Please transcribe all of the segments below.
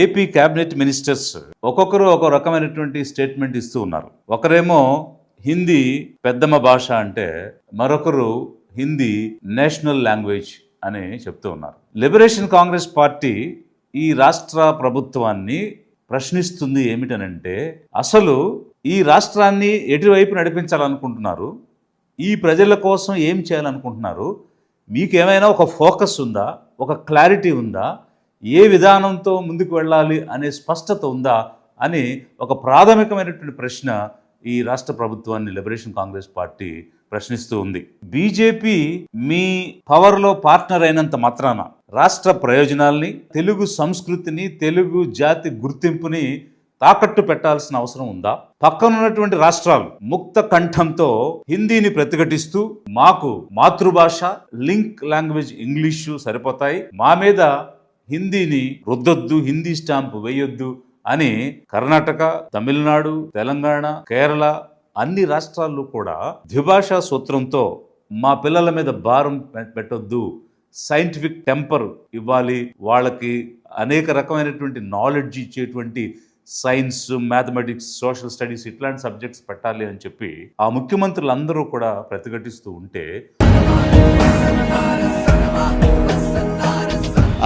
AP cabinet ministers ఒక్కొక్కరు ఒక రకమైనటువంటి స్టేట్మెంట్ ఇస్తూ ఉన్నారు. ఒకరేమో హిందీ పెద్దమ్మ భాష అంటే మరొకరు హిందీ నేషనల్ లాంగ్వేజ్ అని చెప్తూ ఉన్నారు. లిబరేషన్ కాంగ్రెస్ పార్టీ ఈ రాష్ట్ర ప్రభుత్వాన్ని ప్రశ్నిస్తుంది ఏమిటనంటే అసలు ఈ రాష్ట్రాన్ని ఎటువైపు నడిపించాలనుకుంటున్నారు? ఈ ప్రజల కోసం ఏం చేయాలనుకుంటున్నారు? మీకేమైనా ఒక ఫోకస్ ఉందా? ఒక క్లారిటీ ఉందా? ఏ విధానంతో ముందుకు వెళ్ళాలి అనే స్పష్టత ఉందా అని ఒక ప్రాథమికమైనటువంటి ప్రశ్న ఈ రాష్ట్ర ప్రభుత్వాన్ని లిబరేషన్ కాంగ్రెస్ పార్టీ ప్రశ్నిస్తూ ఉంది. బీజేపీ మీ పవర్లో పార్ట్నర్ అయినంత మాత్రాన రాష్ట్ర ప్రయోజనాల్ని తెలుగు సంస్కృతిని తెలుగు జాతి గుర్తింపుని తాకట్టు పెట్టాల్సిన అవసరం ఉందా? పక్కనున్నటువంటి రాష్ట్రాలు ముక్త కంఠంతో హిందీని ప్రతిఘటిస్తూ మాకు మాతృభాష లింక్ లాంగ్వేజ్ ఇంగ్లీషు సరిపోతాయి. మా మీద హిందీని రుద్దొద్దు హిందీ స్టాంప్ వేయొద్దు అని కర్ణాటక తమిళనాడు తెలంగాణ కేరళ అన్ని రాష్ట్రాల్లో కూడా ద్విభాషా సూత్రంతో మా పిల్లల మీద భారం పెట్టొద్దు. సైంటిఫిక్ టెంపర్ ఇవ్వాలి. వాళ్ళకి అనేక రకమైనటువంటి నాలెడ్జ్ ఇచ్చేటువంటి సైన్స్ మ్యాథమెటిక్స్ సోషల్ స్టడీస్ ఇట్లాంటి సబ్జెక్ట్స్ పెట్టాలి అని చెప్పి ఆ ముఖ్యమంత్రులందరూ కూడా ప్రతిఘటిస్తూ ఉంటే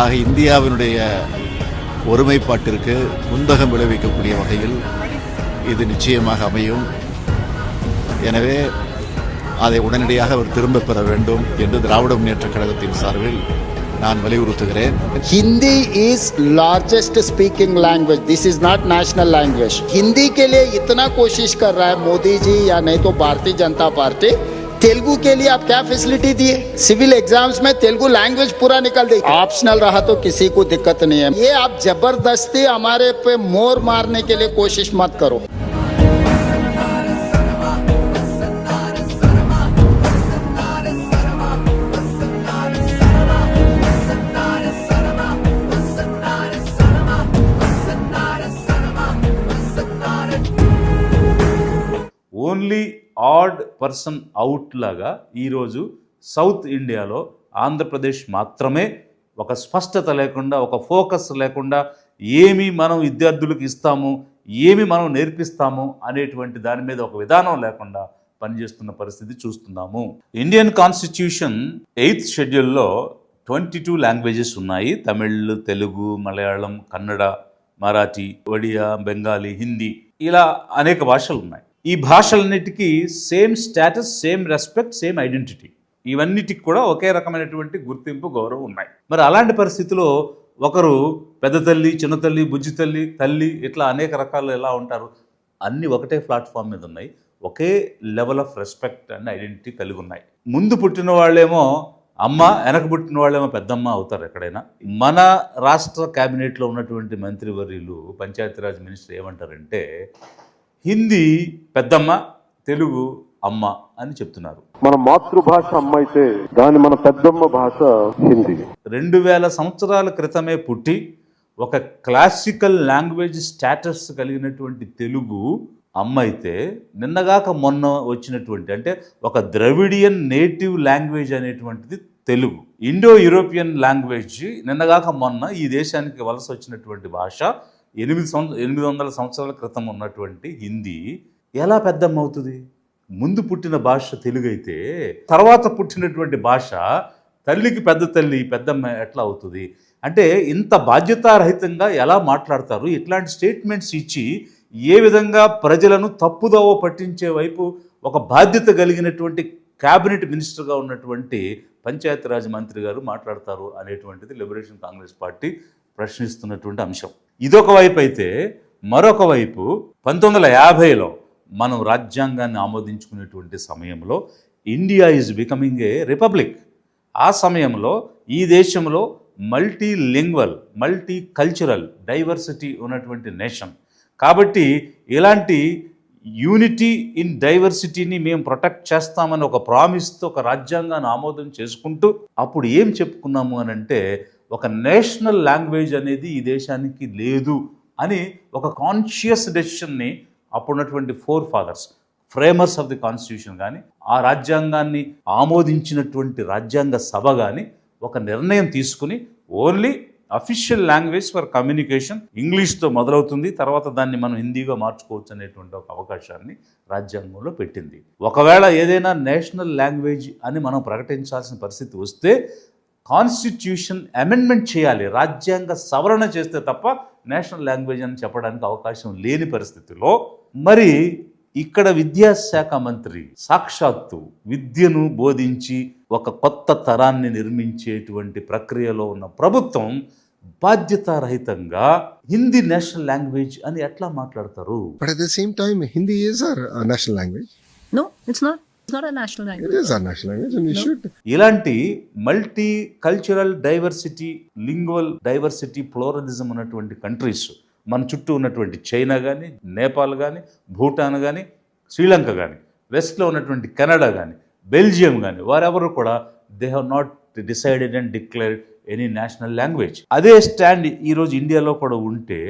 ஆக இந்தியாவினுடைய ஒருமைப்பாட்டிற்கு குந்தகம் விளைவிக்கக்கூடிய வகையில் இது நிச்சயமாக அமையும் எனவே அதை உடனடியாக அவர் திரும்பப் பெற வேண்டும் என்று திராவிட முன்னேற்றக் கழகத்தின் சார்பில் நான் வலியுறுத்துகிறேன் Hindi is largest speaking language this is not national language Hindi के लिए इतना कोशिश कर रहा है मोदी जी या नहीं तो भारतीय जनता पार्टी तेलुगु के लिए आप क्या फैसिलिटी दिए? सिविल एग्ज़ाम्स में तेलुगु लैंग्वेज पूरा निकल दे ऑप्शनल रहा तो किसी को दिक्कत नहीं है। ये आप ज़बरदस्ती हमारे पे मोर मारने के लिए कोशिश मत करो। ओनली ఆడ్ పర్సన్ అవుట్ లాగా ఈరోజు సౌత్ ఇండియాలో ఆంధ్రప్రదేశ్ మాత్రమే ఒక స్పష్టత లేకుండా ఒక ఫోకస్ లేకుండా ఏమి మనం విద్యార్థులకు ఇస్తాము ఏమి మనం నేర్పిస్తాము అనేటువంటి దాని మీద ఒక విధానం లేకుండా పనిచేస్తున్న పరిస్థితి చూస్తున్నాము. ఇండియన్ కాన్స్టిట్యూషన్ ఎయిత్ షెడ్యూల్లో ట్వంటీ టూ లాంగ్వేజెస్ ఉన్నాయి. తమిళ్ తెలుగు మలయాళం కన్నడ మరాఠీ ఒడియా బెంగాలీ హిందీ ఇలా అనేక భాషలు ఉన్నాయి. ఈ భాషలన్నిటికీ same status same respect same identity. ఇవన్నిటికి కూడా ఒకే రకమైనటువంటి గుర్తింపు గౌరవం ఉన్నాయి. మరి అలాంటి పరిస్థితిలో ఒకరు పెద్ద తల్లి చిన్న తల్లి బుజ్జి తల్లి తల్లి ఇట్లా అనేక రకాలు ఎలా ఉంటారు? అన్నీ ఒకటే ప్లాట్ఫామ్ మీద ఉన్నాయి. ఒకే level of respect and identity కలిగి ఉన్నాయి. ముందు పుట్టిన వాళ్ళేమో అమ్మ వెనక పుట్టిన వాళ్ళేమో పెద్దమ్మ అవుతారు ఎక్కడైనా. మన రాష్ట్ర క్యాబినెట్లో ఉన్నటువంటి మంత్రివర్యులు పంచాయతీరాజ్ మినిస్టర్ ఏమంటారంటే హిందీ పెద్దమ్మ తెలుగు అమ్మ అని చెప్తున్నారు. మన మాతృభాష అమ్మ అయితే దాని మన పెద్దమ్మ భాష హిందీ. రెండు వేల సంవత్సరాల క్రితమే పుట్టి ఒక క్లాసికల్ లాంగ్వేజ్ స్టేటస్ కలిగినటువంటి తెలుగు అమ్మ అయితే నిన్నగాక మొన్న వచ్చినటువంటి అంటే ఒక ద్రవిడియన్ నేటివ్ లాంగ్వేజ్ అనేటువంటిది తెలుగు. ఇండో యూరోపియన్ లాంగ్వేజ్ నిన్నగాక మొన్న ఈ దేశానికి వలస వచ్చినటువంటి భాష ఎనిమిది సంవత్సరం ఎనిమిది వందల సంవత్సరాల క్రితం ఉన్నటువంటి హిందీ ఎలా పెద్దమ్మ అవుతుంది ముందు పుట్టిన భాష తెలుగు అయితే తర్వాత పుట్టినటువంటి భాష తల్లికి పెద్ద తల్లి పెద్దమ్మ ఎట్లా అవుతుంది? అంటే ఇంత బాధ్యతారహితంగా ఎలా మాట్లాడతారు? ఇట్లాంటి స్టేట్మెంట్స్ ఇచ్చి ఏ విధంగా ప్రజలను తప్పుదోవ పట్టించే వైపు ఒక బాధ్యత కలిగినటువంటి క్యాబినెట్ మినిస్టర్గా ఉన్నటువంటి పంచాయతీరాజ్ మంత్రి గారు మాట్లాడతారు అనేటువంటిది లిబరేషన్ కాంగ్రెస్ పార్టీ ప్రశ్నిస్తున్నటువంటి అంశం. ఇదొక వైపు అయితే మరొక వైపు పంతొమ్మిది వందల యాభైలో మనం రాజ్యాంగాన్ని ఆమోదించుకునేటువంటి సమయంలో India is becoming a republic ఆ సమయంలో ఈ దేశంలో multi lingual multi cultural diversity ఉన్నటువంటి నేషన్ కాబట్టి ఇలాంటి యూనిటీ ఇన్ డైవర్సిటీని మేము ప్రొటెక్ట్ చేస్తామని ఒక ప్రామిస్తో ఒక రాజ్యాంగాన్ని ఆమోదం చేసుకుంటూ అప్పుడు ఏం చెప్పుకున్నాము అని అంటే ఒక నేషనల్ లాంగ్వేజ్ అనేది ఈ దేశానికి లేదు అని ఒక కాన్షియస్ డెసిషన్ని అప్పుడున్నటువంటి forefathers framers of the constitution కానీ ఆ రాజ్యాంగాన్ని ఆమోదించినటువంటి రాజ్యాంగ సభ కానీ ఒక నిర్ణయం తీసుకుని only official language for communication ఇంగ్లీష్తో మొదలవుతుంది. తర్వాత దాన్ని మనం హిందీగా మార్చుకోవచ్చు అనేటువంటి ఒక అవకాశాన్ని రాజ్యాంగంలో పెట్టింది. ఒకవేళ ఏదైనా నేషనల్ లాంగ్వేజ్ అని మనం ప్రకటించాల్సిన పరిస్థితి వస్తే కాన్స్టిట్యూషన్ అమెండ్మెంట్ చేయాలి రాజ్యాంగ సవరణ చేస్తే తప్ప నేషనల్ లాంగ్వేజ్ అని చెప్పడానికి అవకాశం లేని పరిస్థితిలో మరి ఇక్కడ విద్యాశాఖ మంత్రి సాక్షాత్తు విద్యను బోధించి ఒక కొత్త తరాన్ని నిర్మించేటువంటి ప్రక్రియలో ఉన్న ప్రభుత్వం బాధ్యతారహితంగా హిందీ నేషనల్ లాంగ్వేజ్ అని ఎట్లా మాట్లాడతారు But at the same time, Hindi is our uh, national language. No, ఇలాంటి multi cultural diversity lingual diversity pluralism ఉన్నటువంటి కంట్రీస్ మన చుట్టూ ఉన్నటువంటి చైనా కానీ నేపాల్ కానీ భూటాన్ కానీ శ్రీలంక కానీ వెస్ట్లో ఉన్నటువంటి కెనడా కానీ బెల్జియం కానీ వారెవరు కూడా they have not decided and declared any national language అదే స్టాండ్ ఈరోజు ఇండియాలో కూడా ఉంటే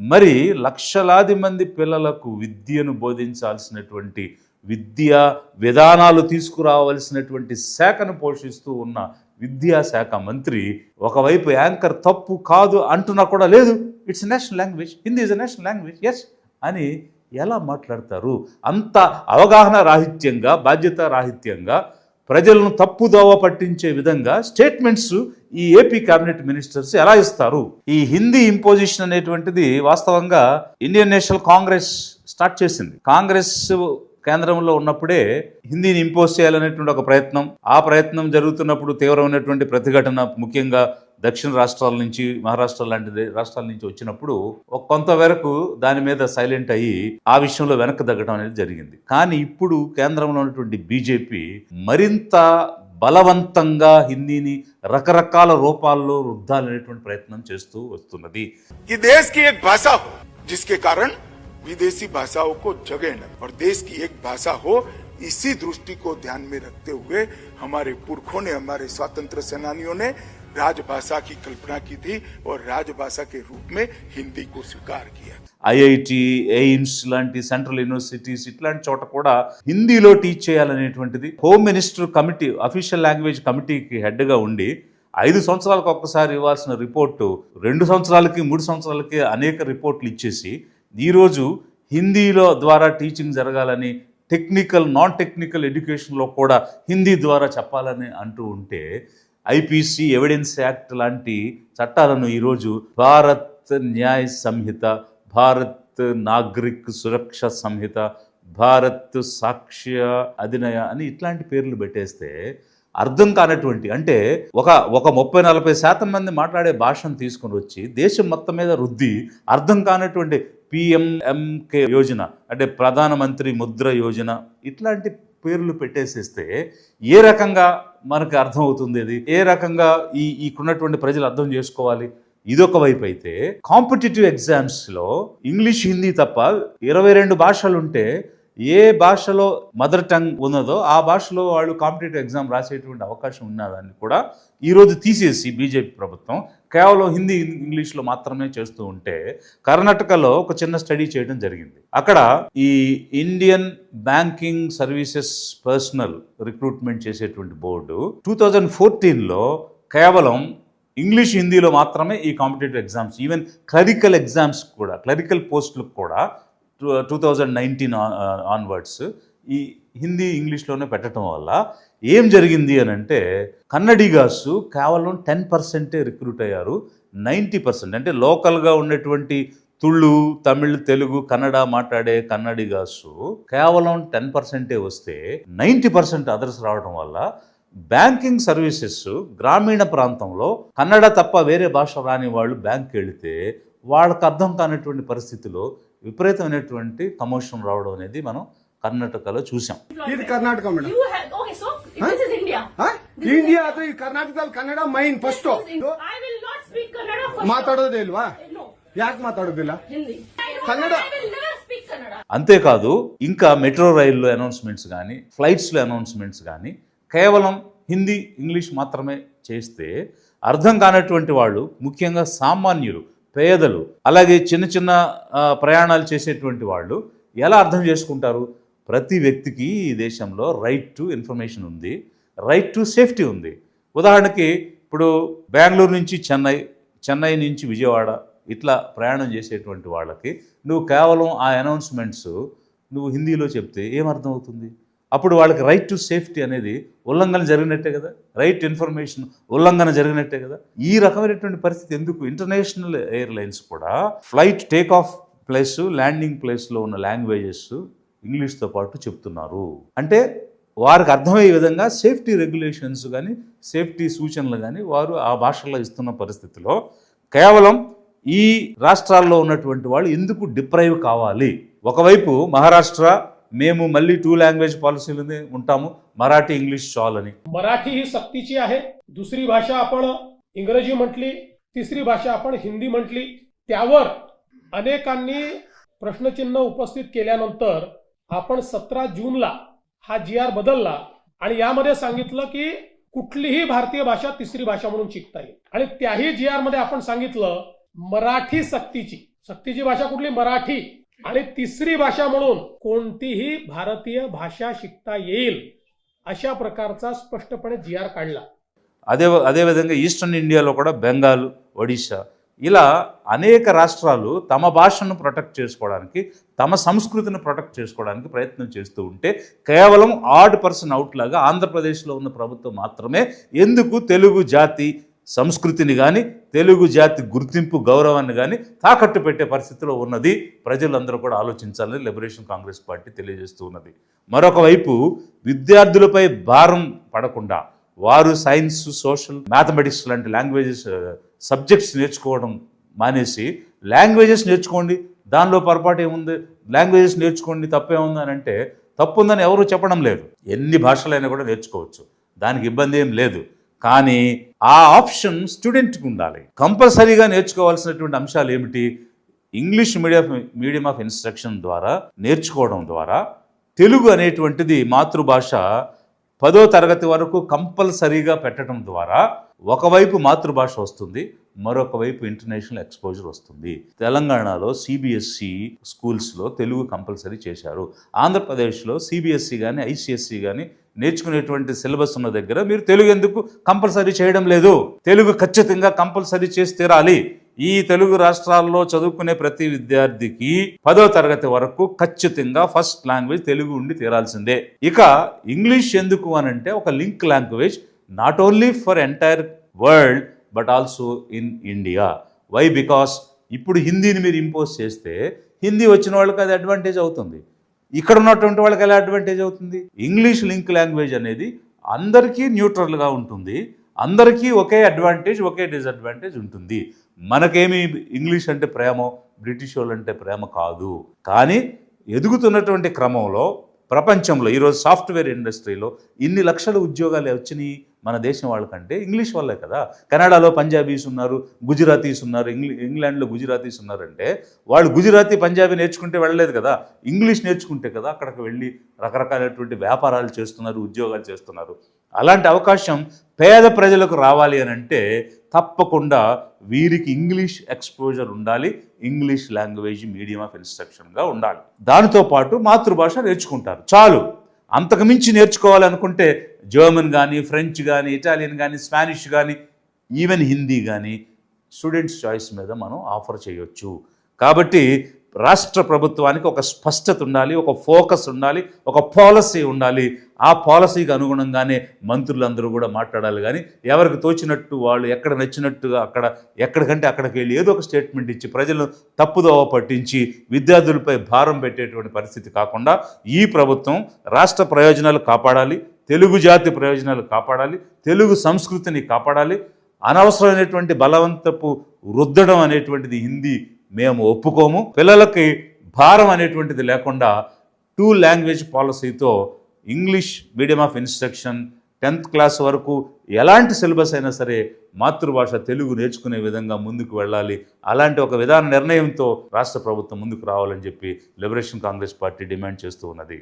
మరి లక్షలాది మంది పిల్లలకు విద్యను బోధించాల్సినటువంటి విద్యా విధానాలు తీసుకురావలసినటువంటి శాఖను పోషిస్తూ ఉన్న విద్యాశాఖ మంత్రి ఒకవైపు యాంకర్ తప్పు కాదు అంటున్నా కూడా లేదు. It's national language Hindi is national language yes అని ఎలా మాట్లాడతారు? అంత అవగాహన రాహిత్యంగా బాధ్యత రాహిత్యంగా ప్రజలను తప్పుదోవ పట్టించే విధంగా స్టేట్మెంట్స్ ఈ ఏపీ కేబినెట్ మినిస్టర్స్ ఎలా ఇస్తారు? ఈ హిందీ ఇంపోజిషన్ అనేటువంటిది వాస్తవంగా ఇండియన్ నేషనల్ కాంగ్రెస్ స్టార్ట్ చేసింది. కాంగ్రెస్ కేంద్రంలో ఉన్నప్పుడే హిందీని ఇంపోజ్ చేయాలనేటువంటి ఒక ప్రయత్నం ఆ ప్రయత్నం జరుగుతున్నప్పుడు తీవ్రమైనటువంటి ప్రతిఘటన ముఖ్యంగా దక్షిణ రాష్ట్రాల నుంచి మహారాష్ట్ర లాంటి రాష్ట్రాల నుంచి వచ్చినప్పుడు కొంతవరకు దాని మీద సైలెంట్ అయ్యి ఆ విషయంలో వెనక్కి తగ్గడం అనేది జరిగింది. కానీ ఇప్పుడు కేంద్రంలో ఉన్నటువంటి బీజేపీ మరింత బలవంతంగా హిందీని రకరకాల రూపాల్లో రుద్దాలనేటువంటి ప్రయత్నం చేస్తూ వస్తున్నది. దేశ్కి జిస్కే కారణ్ विदेशी भाषाओं को जगह न और देश की एक भाषा हो इसी दृष्टि को ध्यान में रखते हुए हमारे पुरखों ने हमारे स्वतंत्र सेनानियों ने राजभाषा की कल्पना की थी और राजभाषा के रूप में हिंदी को स्वीकार किया ఐఐటి ఎయిమ్స్ లాంటి సెంట్రల్ యూనివర్సిటీస్ ఇట్లాంటి చోట కూడా హిందీలో teach చేయాలనేటువంటిది home minister committee official language కమిటీకి హెడ్గా ఉండి ఐదు సంవత్సరాలకు ఒక్కసారి ఇవ్వాల్సిన రిపోర్టు రెండు సంవత్సరాలకి మూడు సంవత్సరాలకి అనేక రిపోర్ట్లు ఇచ్చేసి ఈరోజు హిందీలో ద్వారా టీచింగ్ జరగాలని టెక్నికల్ నాన్ టెక్నికల్ ఎడ్యుకేషన్లో కూడా హిందీ ద్వారా చెప్పాలని అంటూ ఉంటే ఐపీసీ ఎవిడెన్స్ యాక్ట్ లాంటి చట్టాలను ఈరోజు భారత్ న్యాయ సంహిత భారత్ నాగరిక్ సురక్ష సంహిత భారత్ సాక్ష్య అధినయ అని ఇట్లాంటి పేర్లు పెట్టేస్తే అర్థం కానటువంటి అంటే ఒక ఒక ముప్పై నలభై శాతం మంది మాట్లాడే భాషను తీసుకొని వచ్చి దేశం మొత్తం మీద రుద్ది అర్థం కానటువంటి పిఎంఎంకే యోజన అంటే ప్రధానమంత్రి ముద్ర యోజన ఇట్లాంటి పేర్లు పెట్టేసేస్తే ఏ రకంగా మనకు అర్థమవుతుంది అది? ఏ రకంగా ఈ ఇక్కడున్నటువంటి ప్రజలు అర్థం చేసుకోవాలి? ఇదొక వైపు అయితే కాంపిటేటివ్ ఎగ్జామ్స్లో ఇంగ్లీష్ హిందీ తప్ప ఇరవై రెండు భాషలు ఉంటే ఏ భాషలో మదర్ టంగ్ ఉన్నదో ఆ భాషలో వాళ్ళు కాంపిటేటివ్ ఎగ్జామ్ రాసేటువంటి అవకాశం ఉన్నదాన్ని కూడా ఈరోజు తీసేసి బీజేపీ ప్రభుత్వం. కేవలం హిందీ ఇంగ్లీష్లో మాత్రమే చేస్తూ ఉంటే కర్ణాటకలో ఒక చిన్న స్టడీ చేయడం జరిగింది. అక్కడ ఈ Indian banking services personnel recruitment చేసేటువంటి బోర్డు టూ థౌజండ్ ఫోర్టీన్లో కేవలం ఇంగ్లీష్ హిందీలో మాత్రమే ఈ competitive exams even clerical exams కూడా క్లరికల్ పోస్టులకు కూడా టూ థౌజండ్ నైన్టీన్ ఆన్వర్డ్స్ ఈ హిందీ ఇంగ్లీష్లోనే పెట్టడం వల్ల ఏం జరిగింది అని అంటే కన్నడిగాస్ కేవలం టెన్ పర్సెంటే రిక్రూట్ అయ్యారు. నైంటీ పర్సెంట్ అంటే లోకల్గా ఉన్నటువంటి తుళ్ళు తమిళ్ తెలుగు కన్నడ మాట్లాడే కన్నడిగాసు కేవలం టెన్ పర్సెంటే వస్తే నైంటీ పర్సెంట్ అదర్స్ రావడం వల్ల బ్యాంకింగ్ సర్వీసెస్ గ్రామీణ ప్రాంతంలో కన్నడ తప్ప వేరే భాష రాని వాళ్ళు బ్యాంక్కి వెళితే వాళ్ళకి అర్థం కానటువంటి పరిస్థితిలో విపరీతమైనటువంటి కమోషన్ రావడం అనేది మనం కర్ణాటకలో చూసాం ఇది Karnataka madam You have okay, so this is India. ಹಾ? ಇಂಡಿಯಾ ಅದು ಈ ಕರ್ನಾಟಕದಲ್ಲಿ Kannada main first This is India. I will not speak Kannada first. ಮಾತಾಡೋದೇ ಇಲ್ವಾ No, ಯಾಕೆ ಮಾತಾಡೋದಿಲ್ಲ Hindi. I don't- Kannada. I will never speak Kannada. అంతేకాదు ఇంకా metro రైల్లో అనౌన్స్మెంట్స్ కానీ ఫ్లైట్స్లో అనౌన్స్మెంట్స్ కానీ కేవలం హిందీ ఇంగ్లీష్ మాత్రమే చేస్తే అర్థం కానటువంటి వాళ్ళు ముఖ్యంగా సామాన్యులు పేదలు అలాగే చిన్న చిన్న ప్రయాణాలు చేసేటువంటి వాళ్ళు ఎలా అర్థం చేసుకుంటారు? ప్రతి వ్యక్తికి ఈ దేశంలో రైట్ టు ఇన్ఫర్మేషన్ ఉంది రైట్ టు సేఫ్టీ ఉంది. ఉదాహరణకి ఇప్పుడు బెంగళూరు నుంచి చెన్నై చెన్నై నుంచి విజయవాడ ఇట్లా ప్రయాణం చేసేటువంటి వాళ్ళకి నువ్వు కేవలం ఆ అనౌన్స్మెంట్స్ నువ్వు హిందీలో చెప్తే ఏమర్థం అవుతుంది అప్పుడు వాళ్ళకి రైట్ టు సేఫ్టీ అనేది ఉల్లంఘన జరిగినట్టే కదా? రైట్ ఇన్ఫర్మేషన్ ఉల్లంఘన జరిగినట్టే కదా? ఈ రకమైనటువంటి పరిస్థితి ఎందుకు? ఇంటర్నేషనల్ ఎయిర్లైన్స్ కూడా flight take off place landing ప్లేస్లో ఉన్న లాంగ్వేజెస్ ఇంగ్లీష్తో పాటు చెప్తున్నారు. అంటే వారికి అర్థమయ్యే విధంగా సేఫ్టీ రెగ్యులేషన్స్ కానీ సేఫ్టీ సూచనలు కానీ వారు ఆ భాషల్లో ఇస్తున్న పరిస్థితిలో కేవలం ఈ రాష్ట్రాల్లో ఉన్నటువంటి వాళ్ళు ఎందుకు డిప్రైవ్ కావాలి? ఒకవైపు మహారాష్ట్ర మేము మళ్ళీ టూ లాంగ్వేజ్ పాలసీలోనే ఉంటాము మరాఠీ ఇంగ్లీష్ చాలని मराठी ही सक्तीची आहे दुसरी भाषा आपण इंग्रजी म्हटली तिसरी भाषा आपण हिंदी म्हटली त्यावर अनेकांनी प्रश्नचिन्ह उपस्थित केल्यानंतर आपण सतरा जूनला हा जी आर बदलला आणि यामध्ये सांगितलं की कुठलीही भारतीय भाषा तिसरी भाषा म्हणून शिकता येईल आणि त्याही जी आर मध्ये आपण सांगितलं मराठी सक्तीची सक्तीची भाषा कुठली मराठी आणि तिसरी भाषा म्हणून कोणतीही भारतीय भाषा शिकता येईल अशा प्रकारचा स्पष्टपणे जी आर काढला అదే అదేవిధంగా ఈస్టర్న్ ఇండియాలో కూడా బెంగాల్ ఒడిశా ఇలా అనేక రాష్ట్రాలు తమ భాషను ప్రొటెక్ట్ చేసుకోవడానికి తమ సంస్కృతిని ప్రొటెక్ట్ చేసుకోవడానికి ప్రయత్నం చేస్తూ ఉంటే కేవలం ఆడ్ పర్సన్ అవుట్ లాగా ఆంధ్రప్రదేశ్లో ఉన్న ప్రభుత్వం మాత్రమే ఎందుకు తెలుగు జాతి సంస్కృతిని కానీ తెలుగు జాతి గుర్తింపు గౌరవాన్ని కానీ తాకట్టు పెట్టే పరిస్థితిలో ఉన్నది. ప్రజలందరూ కూడా ఆలోచించాలని లిబరేషన్ కాంగ్రెస్ పార్టీ తెలియజేస్తూ ఉన్నది. మరొక వైపు విద్యార్థులపై భారం పడకుండా వారు సైన్స్ సోషల్ మ్యాథమెటిక్స్ లాంటి లాంగ్వేజెస్ సబ్జెక్ట్స్ నేర్చుకోవడం మానేసి లాంగ్వేజెస్ నేర్చుకోండి దానిలో పొరపాటు ఏముంది? లాంగ్వేజెస్ నేర్చుకోండి తప్పేముంది అని అంటే తప్పు ఉందని ఎవరు చెప్పడం లేదు. ఎన్ని భాషలైనా కూడా నేర్చుకోవచ్చు. దానికి ఇబ్బంది ఏం లేదు. కానీ ఆ ఆప్షన్ స్టూడెంట్కి ఉండాలి కంపల్సరీగా నేర్చుకోవాల్సినటువంటి అంశాలు ఏమిటి? English medium medium of instruction ద్వారా నేర్చుకోవడం ద్వారా తెలుగు అనేటువంటిది మాతృభాష పదో తరగతి వరకు కంపల్సరీగా పెట్టడం ద్వారా ఒకవైపు మాతృభాష వస్తుంది మరొక వైపు ఇంటర్నేషనల్ ఎక్స్పోజర్ వస్తుంది. తెలంగాణలో సిబిఎస్సి స్కూల్స్లో తెలుగు కంపల్సరీ చేశారు. ఆంధ్రప్రదేశ్లో సిబిఎస్సి కానీ ఐసిఎస్సి కానీ నేర్చుకునేటువంటి సిలబస్ ఉన్న దగ్గర మీరు తెలుగు ఎందుకు కంపల్సరీ చేయడం లేదు? తెలుగు ఖచ్చితంగా కంపల్సరీ చేసి తీరాలి. ఈ తెలుగు రాష్ట్రాల్లో చదువుకునే ప్రతి విద్యార్థికి పదో తరగతి వరకు ఖచ్చితంగా ఫస్ట్ లాంగ్వేజ్ తెలుగు ఉండి తీరాల్సిందే. ఇక ఇంగ్లీష్ ఎందుకు అని అంటే ఒక link language not only for entire world but also in India why because ఇప్పుడు హిందీని మీరు ఇంపోజ్ చేస్తే హిందీ వచ్చిన వాళ్ళకి అది అడ్వాంటేజ్ అవుతుంది. ఇక్కడ ఉన్నటువంటి వాళ్ళకి ఎలా అడ్వాంటేజ్ అవుతుంది? ఇంగ్లీష్ లింక్ లాంగ్వేజ్ అనేది అందరికీ న్యూట్రల్గా ఉంటుంది. అందరికీ ఒకే అడ్వాంటేజ్ ఒకే డిసడ్వాంటేజ్ ఉంటుంది. మనకేమి ఇంగ్లీష్ అంటే ప్రేమ బ్రిటిష్ వాళ్ళు అంటే ప్రేమ కాదు. కానీ ఎదుగుతున్నటువంటి క్రమంలో ప్రపంచంలో ఈరోజు సాఫ్ట్వేర్ ఇండస్ట్రీలో ఇన్ని లక్షల ఉద్యోగాలు వచ్చినాయి మన దేశం వాళ్ళకంటే ఇంగ్లీష్ వాళ్ళే కదా. కెనడాలో పంజాబీస్ ఉన్నారు గుజరాతీస్ ఉన్నారు ఇంగ్లీ ఇంగ్లాండ్లో గుజరాతీస్ ఉన్నారంటే వాళ్ళు గుజరాతీ పంజాబీ నేర్చుకుంటే వెళ్ళలేదు కదా. ఇంగ్లీష్ నేర్చుకుంటే కదా అక్కడికి వెళ్ళి రకరకాలైనటువంటి వ్యాపారాలు చేస్తున్నారు ఉద్యోగాలు చేస్తున్నారు. అలాంటి అవకాశం పేద ప్రజలకు రావాలి అని అంటే తప్పకుండా వీరికి ఇంగ్లీష్ ఎక్స్పోజర్ ఉండాలి ఇంగ్లీష్ లాంగ్వేజ్ మీడియం ఆఫ్ ఇన్స్ట్రక్షన్గా ఉండాలి. దానితో పాటు మాతృభాష నేర్చుకుంటారు. చాలు. అంతకుమించి నేర్చుకోవాలనుకుంటే జర్మన్ కానీ ఫ్రెంచ్ కానీ ఇటాలియన్ కానీ స్పానిష్ కానీ ఈవెన్ హిందీ కానీ స్టూడెంట్స్ చాయిస్ మీద మనం ఆఫర్ చేయొచ్చు. కాబట్టి రాష్ట్ర ప్రభుత్వానికి ఒక స్పష్టత ఉండాలి ఒక ఫోకస్ ఉండాలి ఒక పాలసీ ఉండాలి. ఆ పాలసీకి అనుగుణంగానే మంత్రులందరూ కూడా మాట్లాడాలి. కానీ ఎవరికి తోచినట్టు వాళ్ళు ఎక్కడ నచ్చినట్టుగా అక్కడ ఎక్కడికంటే అక్కడికి వెళ్ళి ఏదో ఒక స్టేట్మెంట్ ఇచ్చి ప్రజలను తప్పుదోవ పట్టించి విద్యార్థులపై భారం పెట్టేటువంటి పరిస్థితి కాకుండా ఈ ప్రభుత్వం రాష్ట్ర ప్రయోజనాలు కాపాడాలి తెలుగు జాతి ప్రయోజనాలు కాపాడాలి తెలుగు సంస్కృతిని కాపాడాలి అనవసరమైనటువంటి బలవంతపు రుద్దడం అనేటువంటిది హిందీ మేము ఒప్పుకోము. పిల్లలకి భారం అనేటువంటిది లేకుండా టూ లాంగ్వేజ్ పాలసీతో English medium of instruction tenth class వరకు ఎలాంటి సిలబస్ అయినా సరే మాతృభాష తెలుగు నేర్చుకునే విధంగా ముందుకు వెళ్ళాలి. అలాంటి ఒక విధాన నిర్ణయంతో రాష్ట్ర ప్రభుత్వం ముందుకు రావాలని చెప్పి లిబరేషన్ కాంగ్రెస్ పార్టీ డిమాండ్ చేస్తూ ఉన్నది.